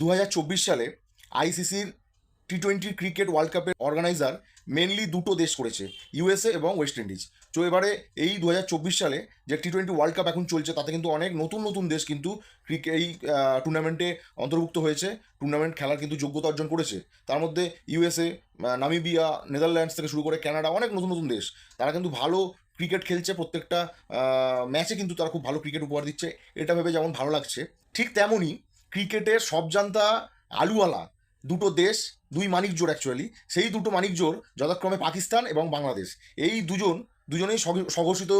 দু হাজার চব্বিশ সালে আইসিসির টি টোয়েন্টি ক্রিকেট ওয়ার্ল্ড কাপের অর্গানাইজার মেনলি দুটো দেশ করেছে, ইউএসএ এবং ওয়েস্ট ইন্ডিজ। তো এবারে এই দু হাজার চব্বিশ সালে যে টি টোয়েন্টি ওয়ার্ল্ড কাপ এখন চলছে, তাতে কিন্তু অনেক নতুন নতুন দেশ কিন্তু ক্রিকেট এই টুর্নামেন্টে অন্তর্ভুক্ত হয়েছে, টুর্নামেন্ট খেলার কিন্তু যোগ্যতা অর্জন করেছে। তার মধ্যে ইউএসএ নামিবিয়া, নেদারল্যান্ডস থেকে শুরু করে কানাডা, অনেক নতুন নতুন দেশ। তারা কিন্তু ভালো ক্রিকেট খেলছে, প্রত্যেকটা ম্যাচে কিন্তু তারা খুব ভালো ক্রিকেট উপহার দিচ্ছে। এটা ভেবে যেমন ভালো লাগছে, ঠিক তেমনই ক্রিকেটের সব জানতা আলুওয়ালা। দুটো দেশ, দুই মানিক জোর অ্যাকচুয়ালি সেই দুটো মানিক জোর যথাক্রমে পাকিস্তান এবং বাংলাদেশ। এই দুজন, দুজনেই স্বঘোষিত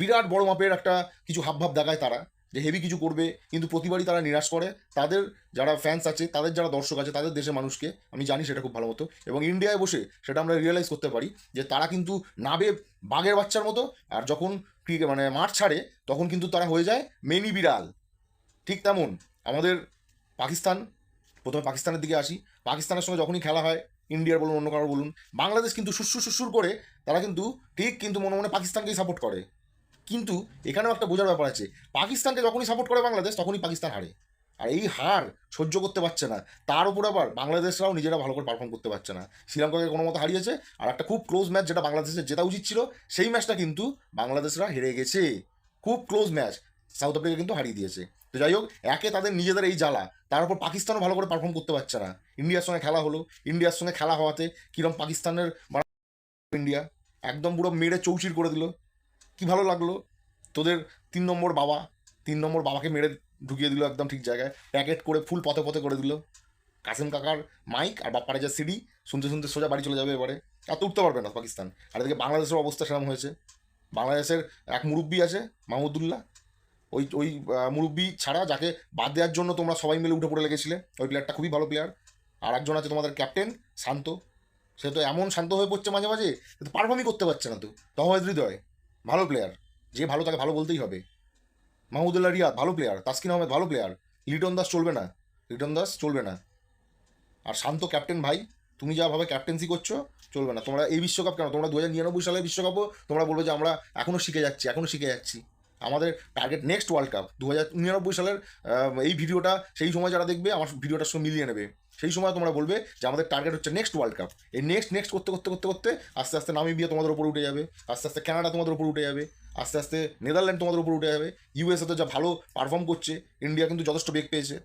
বিরাট বড় মাপের একটা কিছু হাবভাব দেখায় তারা, যে হেভি কিছু করবে, কিন্তু প্রতিবারই তারা নিরাশ করে। তাদের যারা ফ্যান্স আছে, তাদের যারা দর্শক আছে, তাদের দেশের মানুষকে, আমি জানি সেটা খুব ভালো মতো। এবং ইন্ডিয়ায় বসে সেটা আমরা রিয়েলাইজ করতে পারি, যে তারা কিন্তু নাবে বাঘের বাচ্চার মতো, আর যখন ক্রিকেট মানে মাঠ ছাড়ে, তখন কিন্তু তারা হয়ে যায় মেনি বিড়াল। ঠিক তেমন আমাদের পাকিস্তান, প্রথমে পাকিস্তানের দিকে আসি। পাকিস্তানের সঙ্গে যখনই খেলা হয়, ইন্ডিয়ার বলুন, অন্য কারও বলুন, বাংলাদেশ কিন্তু সুসুর সুসুর করে, তারা কিন্তু ঠিক কিন্তু মনে মনে পাকিস্তানকেই সাপোর্ট করে। কিন্তু এখানেও একটা বোঝার ব্যাপার আছে, পাকিস্তানকে যখনই সাপোর্ট করে বাংলাদেশ, তখনই পাকিস্তান হারে। আর এই হার সহ্য করতে পারছে না। তার উপর আবার বাংলাদেশরাও নিজেরা ভালো করে পারফর্ম করতে পারছে না। শ্রীলঙ্কাকে কোনো মতো হারিয়েছে, আর একটা খুব ক্লোজ ম্যাচ যেটা বাংলাদেশের জেতা উচিত ছিল, সেই ম্যাচটা কিন্তু বাংলাদেশরা হেরে গেছে। খুব ক্লোজ ম্যাচ সাউথ আফ্রিকা কিন্তু হারিয়ে দিয়েছে। তো যাই হোক, একে তাদের নিজেদের এই জ্বালা। তার উপর পাকিস্তানও ভালো করে পারফর্ম করতে পারছে না। ইন্ডিয়ার সঙ্গে খেলা হলো। ইন্ডিয়ার সঙ্গে খেলা হওয়াতে কিরম পাকিস্তানের ইন্ডিয়া, একদম পুরো মেরে চৌচির করে দিল। কি ভালো লাগল? তোদের তিন নম্বর বাবা, তিন নম্বর বাবাকে মেরে ঢুকিয়ে দিল একদম ঠিক জায়গায়। প্যাকেট করে ফুল পথে পথে করে দিল। কাসিম কাকার মাইক আর বাপ্পারে যা সিডি শুনতে শুনতে সোজা বাড়ি চলে যাবে এবারে। আর তো উঠতে পারবে না পাকিস্তান। আর এদিকে বাংলাদেশের অবস্থা সেরকম হয়েছে। বাংলাদেশের এক মুরব্বী আছে মাহমুদুল্লাহ ওই ওই মুরব্বি ছাড়া যাকে বাদ দেওয়ার জন্য তোমরা সবাই মিলে উঠে পড়ে লেগেছিলে, ওই প্লেয়ারটা খুবই ভালো প্লেয়ার আর একজন আছে তোমাদের ক্যাপ্টেন শান্ত। সে তো এমন শান্ত হয়ে পড়ছে মাঝে মাঝে তো পারফর্মই করতে পারছে না তো। তহমদ হৃদয়, ভালো প্লেয়ার যে ভালো তাকে ভালো বলতেই হবে। মাহমুদুল্লাহ রিয়াদ, ভালো প্লেয়ার তাসকিন আহমেদ, ভালো প্লেয়ার লিটন দাস চলবে না। লিটন দাস চলবে না। আর শান্ত ক্যাপ্টেন ভাই, তুমি যা ভাবে ক্যাপ্টেন্সি করছ, চলবে না। তোমরা এই বিশ্বকাপ কেন? তোমরা দু হাজার নিরানব্বই সালের বিশ্বকাপও তোমরা বলবে যে আমরা এখনও শিখে যাচ্ছি এখনও শিখে যাচ্ছি। আমাদের টার্গেট নেক্সট ওয়ার্ল্ড কাপ দু হাজার নিরানব্বই সালের এই ভিডিওটা, সেই সময় যারা দেখবে, আমার ভিডিওটার সঙ্গে মিলিয়ে নেবে। সেই সময় তোমরা বলবে যে আমাদের টার্গেট হচ্ছে নেক্সট ওয়ার্ল্ড কাপ এই নেক্সট নেক্সট করতে করতে করতে করতে আস্তে আস্তে নামিবিয়া তোমাদের উপর উঠে যাবে, আস্তে আস্তে কানাডা তোমাদের উপর উঠে যাবে, আস্তে আস্তে নেদারল্যান্ড তোমাদের উপর উঠে যাবে ইউএসএ তো যা ভালো পারফর্ম করছে ইন্ডিয়া কিন্তু যথেষ্ট বেগ পেয়েছে।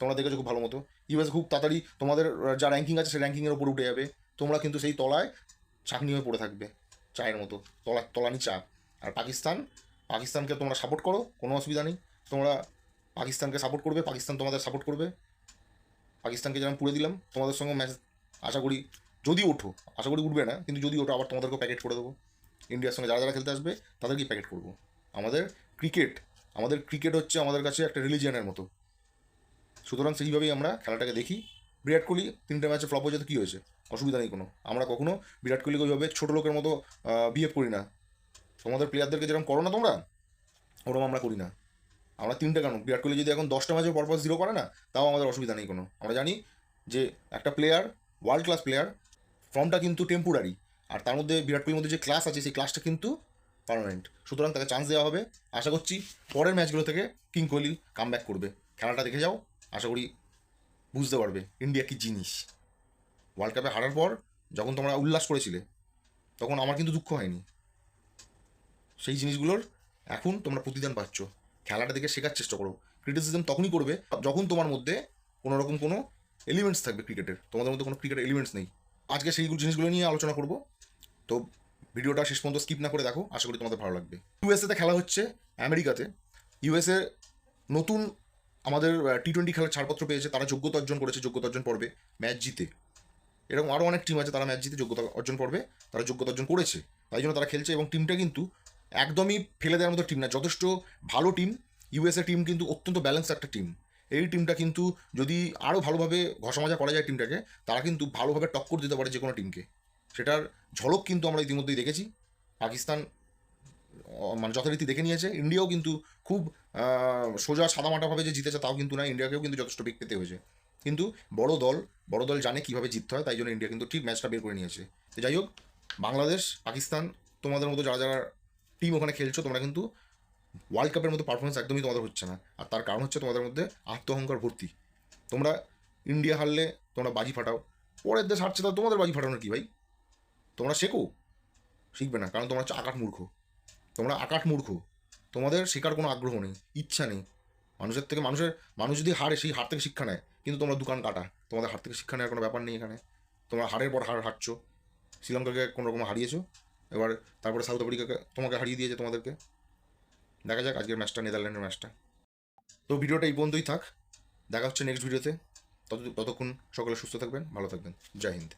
তোমরা দেখেছ খুব ভালো মতো। ইউএস খুব তাড়াতাড়ি তোমাদের যা র্যাঙ্কিং আছে, সেই র্যাঙ্কিংয়ের উপর উঠে যাবে। তোমরা কিন্তু সেই তলায় চাকনি হয়ে পড়ে থাকবে, চায়ের মতো, তলা তলানি চা আর পাকিস্তান পাকিস্তানকে তোমরা সাপোর্ট করো, কোনো অসুবিধা নেই। তোমরা পাকিস্তানকে সাপোর্ট করবে, পাকিস্তান তোমাদের সাপোর্ট করবে। পাকিস্তানকে যেমন পুড়ে দিলাম, তোমাদের সঙ্গে ম্যাচ আশা করি যদি ওঠো, আশা করি উঠবে না, কিন্তু যদি ওঠো, আবার তোমাদেরকেও প্যাকেট করে দেবো। ইন্ডিয়ার সঙ্গে যারা যারা খেলতে আসবে, তাদেরকেই প্যাকেট করব। আমাদের ক্রিকেট আমাদের ক্রিকেট হচ্ছে আমাদের কাছে একটা রিলিজিয়ানের মতো। সুতরাং সেইভাবেই আমরা খেলাটাকে দেখি। বিরাট কোহলি তিনটে ম্যাচে ফ্লপ হয়ে যেতে কী হয়েছে? অসুবিধা নেই কোনো। আমরা কখনো বিরাট কোহলিকে ওইভাবে ছোটো লোকের মতো বিহেভ করি না। তোমাদের প্লেয়ারদেরকে যেরকম করো না তোমরা, ওরকম আমরা করি না। আমরা তিনটে কেন বিরাট কোহলি যদি এখন দশটা ম্যাচে পরপর জিরো করে না, তাও আমাদের অসুবিধা নেই কোনো। আমরা জানি যে একটা প্লেয়ার ওয়ার্ল্ড ক্লাস প্লেয়ার ফর্মটা কিন্তু টেম্পোরারি আর তার মধ্যে বিরাট কোহলির মধ্যে যে ক্লাস আছে, সেই ক্লাসটা কিন্তু পার্মানেন্ট সুতরাং তাকে চান্স দেওয়া হবে। আশা করছি পরের ম্যাচগুলো থেকে কিং কোহলি কাম করবে। খেলাটা দেখে যাও, আশা করি বুঝতে পারবে। ইন্ডিয়া কি জিনিস? ওয়ার্ল্ড কাপে হারার পর যখন তোমরা উল্লাস করেছিলে, তখন আমার কিন্তু দুঃখ হয়নি। সেই জিনিসগুলোর এখন তোমরা প্রতিদান পাচ্ছ। খেলাটা দেখে শেখার চেষ্টা করো। ক্রিটিসিজম তখনই করবে যখন তোমার মধ্যে কোনো রকম কোনো এলিমেন্টস থাকবে ক্রিকেটের তোমাদের মধ্যে কোনো ক্রিকেট এলিমেন্টস নেই। আজকে সেই জিনিসগুলো নিয়ে আলোচনা করব। তো ভিডিওটা শেষ পর্যন্ত স্কিপ না করে দেখো। আশা করি তোমাদের ভালো লাগবে। ইউএসএতে খেলা হচ্ছে আমেরিকাতে। ইউএসএ নতুন আমাদের টি টোয়েন্টি খেলার ছাড়পত্র পেয়েছে। তারা যোগ্যতা অর্জন করেছে, যোগ্যতা অর্জন পর্বে ম্যাচ জিতে। এরকম আরও অনেক টিম আছে, তারা ম্যাচ জিতে যোগ্যতা অর্জন পর্বে, তারা যোগ্যতা অর্জন করেছে। তাই জন্য তারা খেলছে এবং টিমটা কিন্তু একদমই ফেলে দেওয়ার মতো টিম না। যথেষ্ট ভালো টিম ইউএসএ টিম কিন্তু অত্যন্ত ব্যালেন্স একটা টিম এই টিমটা কিন্তু যদি আরও ভালোভাবে ঘষামজা করা যায় টিমটাকে তারা কিন্তু ভালোভাবে টক্কর দিতে পারে যে কোনো টিমকে সেটার ঝলক কিন্তু আমরা ইতিমধ্যেই দেখেছি। পাকিস্তান মানে যথারীতি দেখে নিয়েছে। ইন্ডিয়াও কিন্তু খুব সোজা সাদামাটাভাবে যে জিতেছে তাও কিন্তু না। ইন্ডিয়াকেও কিন্তু যথেষ্ট বেগ পেতে হয়েছে। কিন্তু বড় দল বড় দল জানে কীভাবে জিততে হয়, তাই জন্য ইন্ডিয়া কিন্তু ঠিক ম্যাচটা বের করে নিয়েছে। তো যাই হোক, বাংলাদেশ, পাকিস্তান, তোমাদের মতো যারা যারা টিম ওখানে খেলছো, তোমরা কিন্তু ওয়ার্ল্ড কাপের মতো পারফরমেন্স একদমই তোমাদের হচ্ছে না। আর তার কারণ হচ্ছে তোমাদের মধ্যে আত্মহংকার ভর্তি। তোমরা ইন্ডিয়া হারলে তোমরা বাজি ফাটাও, পরের দেশ হারছে তা তোমাদের বাজি ফাটানো কি ভাই? তোমরা শেখো? শিখবে না, কারণ তোমরা হচ্ছে আকাট মূর্খ। তোমরা আকাট মূর্খ। তোমাদের শেখার কোনো আগ্রহ নেই, ইচ্ছা নেই। মানুষের থেকে মানুষের, মানুষ যদি হারে সেই হার থেকে শিক্ষা নেয়, কিন্তু তোমরা দোকান কাটা। তোমাদের হার থেকে শিক্ষা নেওয়ার কোনো ব্যাপার নেই এখানে। তোমরা হারের পর হার হারছো। শ্রীলঙ্কাকে কোনো রকম হারিয়েছো। এবার তারপরে সাউথ আফ্রিকাকে তোমাকে হারিয়ে দিয়েছে তোমাদেরকে। দেখা যাক আজকের ম্যাচটা, নেদারল্যান্ডের ম্যাচটা। তো ভিডিওটা এই পর্যন্তই থাক। দেখা হচ্ছে নেক্সট ভিডিওতে তত ততক্ষণ সকলে সুস্থ থাকবেন, ভালো থাকবেন। জয় হিন্দ।